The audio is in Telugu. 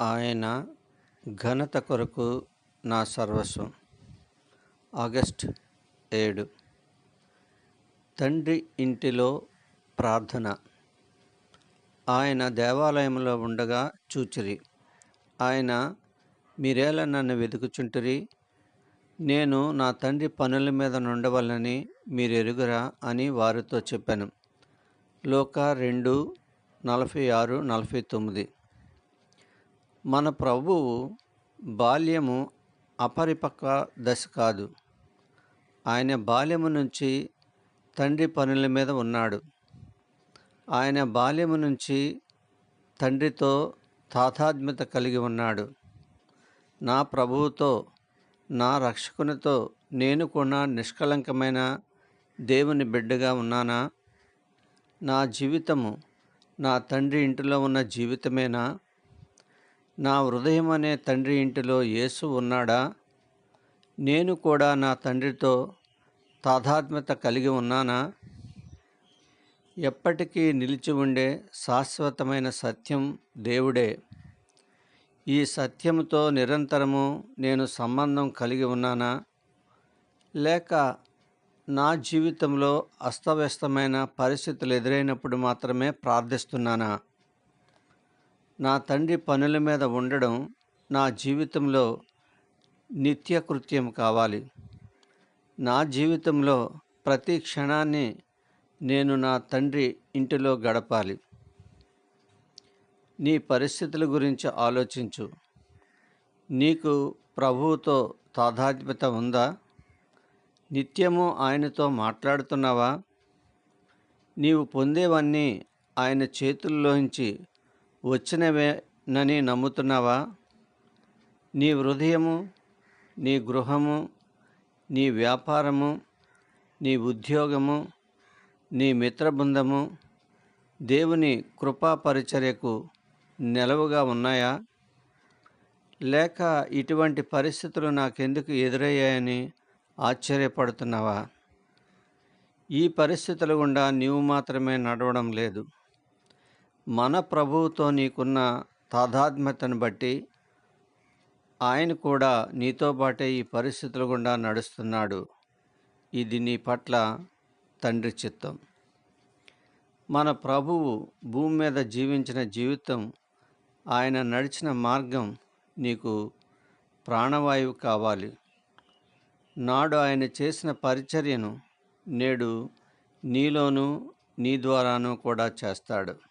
ఆయన ఘనత కొరకు నా సర్వస్వం. ఆగస్ట్ ఏడు. తండ్రి ఇంటిలో ప్రార్థన. ఆయన దేవాలయంలో ఉండగా చూచిరి. ఆయన మీరేలా నన్ను వెతుకుచుంటిరి? నేను నా తండ్రి పనుల మీద నుండవలని మీరు ఎరుగురా అని వారితో చెప్పాను. లోక రెండు నలభై ఆరు నలభై తొమ్మిది. మన ప్రభువు బాల్యము అపరిపక్వ దశ కాదు. ఆయన బాల్యము నుంచి తండ్రి పనుల మీద ఉన్నాడు. ఆయన బాల్యము నుంచి తండ్రితో తాతాత్మ్యత కలిగి ఉన్నాడు. నా ప్రభువుతో నా రక్షకునితో నేను కూడా నిష్కలంకమైన దేవుని బిడ్డగా ఉన్నానా? నా జీవితము నా తండ్రి ఇంటిలో ఉన్న జీవితమేనా? నా హృదయం అనే తండ్రి ఇంటిలో యేసు ఉన్నాడా? నేను కూడా నా తండ్రితో తాదాత్మ్యత కలిగి ఉన్నానా? ఎప్పటికీ నిలిచి ఉండే శాశ్వతమైన సత్యం దేవుడే. ఈ సత్యంతో నిరంతరము నేను సంబంధం కలిగి ఉన్నానా? లేక నా జీవితంలో అస్తవ్యస్తమైన పరిస్థితులు ఎదురైనప్పుడు మాత్రమే ప్రార్థిస్తున్నానా? నా తండ్రి పనుల మీద ఉండడం నా జీవితంలో నిత్య కృత్యం కావాలి. నా జీవితంలో ప్రతి క్షణాన్ని నేను నా తండ్రి ఇంటిలో గడపాలి. నీ పరిస్థితుల గురించి ఆలోచించు. నీకు ప్రభువుతో తాదాత్మ్యత ఉందా? నిత్యము ఆయనతో మాట్లాడుతున్నావా? నీవు పొందేవన్నీ ఆయన చేతుల్లోంచి వచ్చినవేనని నమ్ముతున్నావా? నీ హృదయము నీ గృహము నీ వ్యాపారము నీ ఉద్యోగము నీ మిత్రబృందము దేవుని కృపా పరిచర్యకు నిలవుగా ఉన్నాయా? లేక ఇటువంటి పరిస్థితులు నాకెందుకు ఎదురయ్యాయని ఆశ్చర్యపడుతున్నావా? ఈ పరిస్థితుల గుండా నీవు మాత్రమే నడవడం లేదు. మన ప్రభువుతో నీకున్న తాదాత్మ్యతను బట్టి ఆయన కూడా నీతో పాటే ఈ పరిస్థితుల గుండా నడుస్తున్నాడు. ఇది నీ పట్ల తండ్రి చిత్తం. మన ప్రభువు భూమి మీద జీవించిన జీవితం ఆయన నడిచిన మార్గం నీకు ప్రాణవాయువు కావాలి. నాడు ఆయన చేసిన పరిచర్యను నేడు నీలోనూ నీ ద్వారానూ కూడా చేస్తాడు.